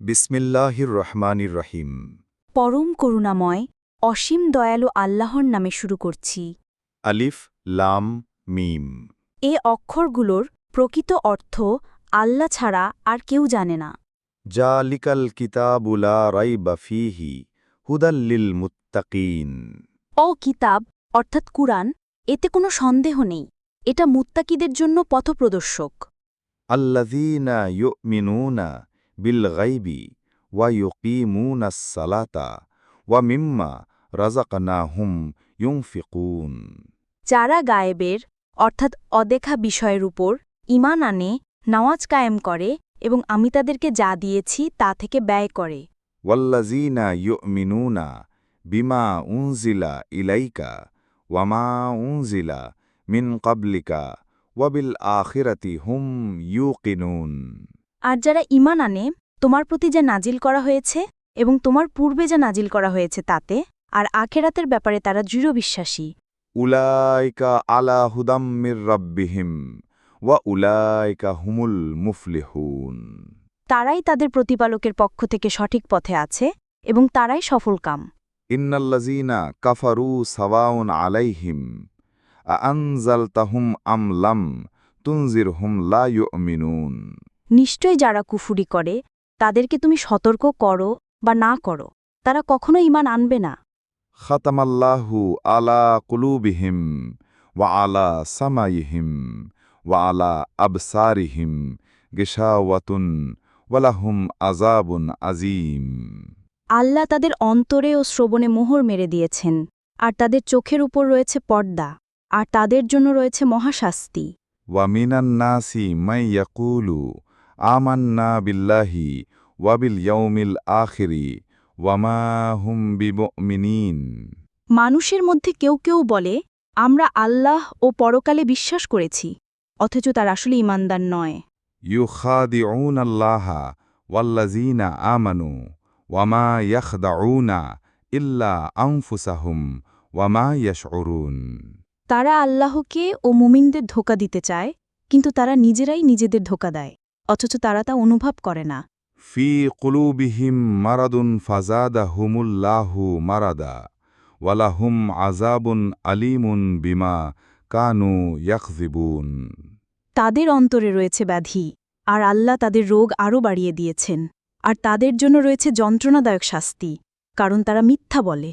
বিসমিল্লাহির রহমানির রহিম। পরম করুণাময় অসীম দয়ালু আল্লাহর নামে শুরু করছি। আলিফ লাম মিম। এ অক্ষরগুলোর প্রকৃত অর্থ আল্লাহ ছাড়া আর কেউ জানে না। জালিকাল কিতাবুলা রাইবা ফিহি হুদাল্লিল মুত্তাকিন। অ কিতাব অর্থাৎ কুরআন এতে কোনো সন্দেহ নেই। এটা মুত্তাকিদের জন্য পথপ্রদর্শক। আল্লাযীনা ইউমিনুনা বিল গাইবি ওয়া ইউকিমুনাস সালাতা ওয়া মিম্মা রাযাকনাহুম ইউনফিকুন যারা গায়েবের অর্থাৎ অদেখা বিষয়ের উপর ইমান আনে নামাজ কায়েম করে এবং আমি তাদেরকে যা দিয়েছি তা থেকে ব্যয় করে। ওয়াল্লাযীনা ইউমিনুনা বিমা উনজিলা ইলাইকা ওয়া মা উনজিলা মিন ক্বাবলিকা ওয়া বিল আখিরাতি হুম ইউকিনুন। আর যারা ইমান আনে তোমার প্রতি যা নাজিল করা হয়েছে এবং তোমার পূর্বে যা নাজিল করা হয়েছে তাতে আর আখেরাতের ব্যাপারে তারা দৃঢ় বিশ্বাসী। উলাইকা আলা হুদাম মির রাব্বিহিম ওয়া উলাইকা হুমুল মুফলিহুন। তারাই তাদের প্রতিপালকের পক্ষ থেকে সঠিক পথে আছে এবং তারাই সফলকাম ইন্নাল্লাযীনা কাফারু সাওয়াউন আলাইহিম আনজালতাহুম আম লাম তুনজিরহুম লা ইউমিনুন। নিশ্চয় যারা কুফুরি করে তাদেরকে তুমি সতর্ক করো বা না করো। তারা কখনো ইমান আনবে না। খাতামাল্লাহু আলা কুলুবিহিম ওয়া আলা সামাইহিম ওয়া আলা আবসারিহিম গিশাওয়াতুন ওয়ালাহুম আযাবুন আযীম। আল্লাহ তাদের অন্তরে ও শ্রবণে মোহর মেরে দিয়েছেন আর তাদের চোখের উপর রয়েছে পর্দা আর তাদের জন্য রয়েছে মহাশাস্তি। ওয়া মিনান নাসি মাই ইয়াকুলু আমান্না বিল্লাহি ওয়া বিল ইয়াউমিল আখিরি ওয়া মা হুম বিমুমিনিন। মানুষের মধ্যে কেউ কেউ বলে আমরা আল্লাহ ও পরকালে বিশ্বাস করেছি অথচ তার আসলে ইমানদার নয়। ইউখাদিউন আল্লাহা ওয়াল্লাযীনা আমানু ওয়া মা ইয়াখদাউনা ইল্লা আনফুসাহুম ওয়া মা ইয়াশউরুন। তারা আল্লাহকে ও মুমিনদের ধোকা দিতে চায় কিন্তু তারা নিজেরাই নিজেদের ধোকা দেয়। অথচ তারা তা অনুভব করে না। ফি কুলুবিহিম মারাদুন ফাজাদাহুমুল্লাহু মারাদা ওয়ালাহুম আযাবুন আলিমুন বিমা কানু ইয়াকযিবুন। তাদের অন্তরে রয়েছে ব্যাধি আর আল্লাহ তাদের রোগ আরও বাড়িয়ে দিয়েছেন। আর তাদের জন্য রয়েছে যন্ত্রণাদায়ক শাস্তি কারণ তারা মিথ্যা বলে।